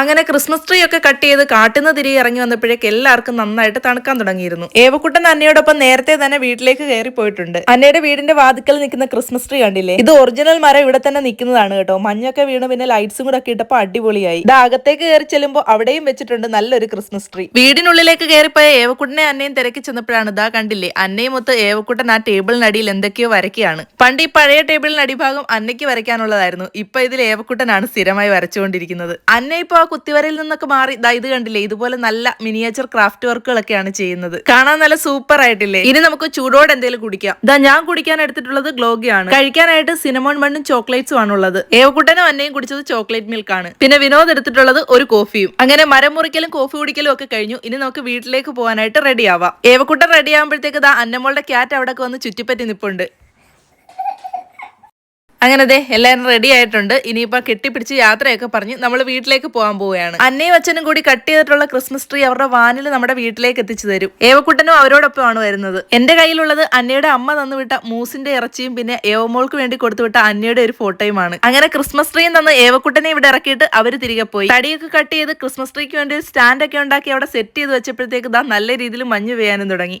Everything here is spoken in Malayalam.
അങ്ങനെ ക്രിസ്മസ് ട്രീ ഒക്കെ കട്ട് ചെയ്ത് കാട്ടുന്ന തിരികെ ഇറങ്ങി വന്നപ്പോഴേക്ക് എല്ലാവർക്കും നന്നായിട്ട് തണുക്കാൻ തുടങ്ങിയിരുന്നു. ഏവക്കുട്ടൻ അന്നയോടൊപ്പം നേരത്തെ തന്നെ വീട്ടിലേക്ക് കയറി പോയിട്ടുണ്ട്. അന്നയുടെ വീടിന്റെ വാതിക്കൽ നിൽക്കുന്ന ക്രിസ്മസ് ട്രീ കണ്ടില്ലേ? ഇത് ഒറിജിനൽ മരം ഇവിടെ തന്നെ നിൽക്കുന്നതാണ് കേട്ടോ. മഞ്ഞൊക്കെ വീണ് പിന്നെ ലൈറ്റ്സും കൂടെ ഒക്കെ ഇട്ടപ്പോ അടിപൊളിയായി. ഇത് അകത്തേക്ക് കയറി ചെല്ലുമ്പോൾ അവിടെയും വെച്ചിട്ടുണ്ട് നല്ലൊരു ക്രിസ്മസ് ട്രീ വീടിനുള്ളിലേക്ക് കയറിപ്പോയ ഏവക്കുട്ടനെ അന്നയും തിരക്കി ചെന്നപ്പോഴാണ് ഇതാ കണ്ടില്ലേ? അന്നയും ഒത്ത് ഏവക്കുട്ടൻ ആ ടേബിളിനടിയിൽ എന്തൊക്കെയോ വരയ്ക്കുകയാണ്. പണ്ട് ഈ പഴയ ടേബിളിന് അടിഭാഗം അന്നയ്ക്ക് വരയ്ക്കാനുള്ളതായിരുന്നു. ഇപ്പൊ ഇതിൽ ഏവക്കുട്ടനാണ് സ്ഥിരമായി വരച്ചുകൊണ്ടിരിക്കുന്നത്. അന്ന ഇപ്പൊ ആ കുത്തിവരയിൽ നിന്നൊക്കെ മാറി. ഇത് കണ്ടില്ലേ? ഇതുപോലെ നല്ല മിനിയേച്ചർ ക്രാഫ്റ്റ് വർക്കുകളൊക്കെയാണ് ചെയ്യുന്നത്. കാണാൻ നല്ല സൂപ്പർ ആയിട്ടില്ലേ? ഇനി നമുക്ക് ചൂടോടെ എന്തെങ്കിലും കുടിക്കാം. ഇതാ ഞാൻ കുടിക്കാൻ എടുത്തിട്ടുള്ളത് ഗ്ലോഗിയാണ്. കഴിക്കാനായിട്ട് സിനമോൺ മണ്ണും ചോക്ലേറ്റ്സും ആണുള്ളത്. ഏവക്കുട്ടനും അന്നയും കുടിച്ചത് ചോക്ലേറ്റ് മിൽക്ക് ആണ്. പിന്നെ വിനോദ് എടുത്തിട്ടുള്ളത് ഒരു കോഫിയും അങ്ങനെ മരം മുറിക്കലും കോഫി കുടിക്കലും ഒക്കെ കഴിഞ്ഞു. ഇനി നമുക്ക് വീട്ടിലേക്ക് പോകാനായിട്ട് റെഡി ആവാം. ഏവക്കുട്ടൻ റെഡി ആകുമ്പോഴത്തേക്ക് ദാ അന്നമ്മളുടെ ക്യാറ്റ് അവിടെ വന്ന് ചുറ്റിപ്പറ്റി നിപ്പുണ്ട്. അങ്ങനെ ദേ എല്ലാവരും റെഡി ആയിട്ടുണ്ട്. ഇനിയിപ്പോ കെട്ടിപ്പിടിച്ച് യാത്രയൊക്കെ പറഞ്ഞ് നമ്മൾ വീട്ടിലേക്ക് പോകാൻ പോവുകയാണ്. അന്നയും അച്ഛനും കൂടി കട്ട് ചെയ്തിട്ടുള്ള ക്രിസ്മസ് ട്രീ അവരുടെ വാനിൽ നമ്മുടെ വീട്ടിലേക്ക് എത്തിച്ചു തരും. ഏവക്കുട്ടനും അവരോടൊപ്പം ആണ് വരുന്നത്. എന്റെ കയ്യിലുള്ളത് അന്നയുടെ അമ്മ തന്നുവിട്ട മൂസിന്റെ ഇറച്ചിയും പിന്നെ ഏവമോൾക്ക് വേണ്ടി കൊടുത്തുവിട്ട അന്നയുടെ ഒരു ഫോട്ടോയുമാണ്. അങ്ങനെ ക്രിസ്മസ് ട്രീയും തന്ന് ഏവക്കുട്ടനെ ഇവിടെ ഇറക്കിയിട്ട് അവർ തിരികെ പോയി. തടിയൊക്കെ കട്ട് ചെയ്ത് ക്രിസ്മസ് ട്രീക്ക് വേണ്ടി ഒരു സ്റ്റാൻഡൊക്കെ ഉണ്ടാക്കി അവിടെ സെറ്റ് ചെയ്ത് വെച്ചപ്പോഴത്തേക്ക് ദാ നല്ല രീതിയിൽ മഞ്ഞ് പെയ്യാനും തുടങ്ങി.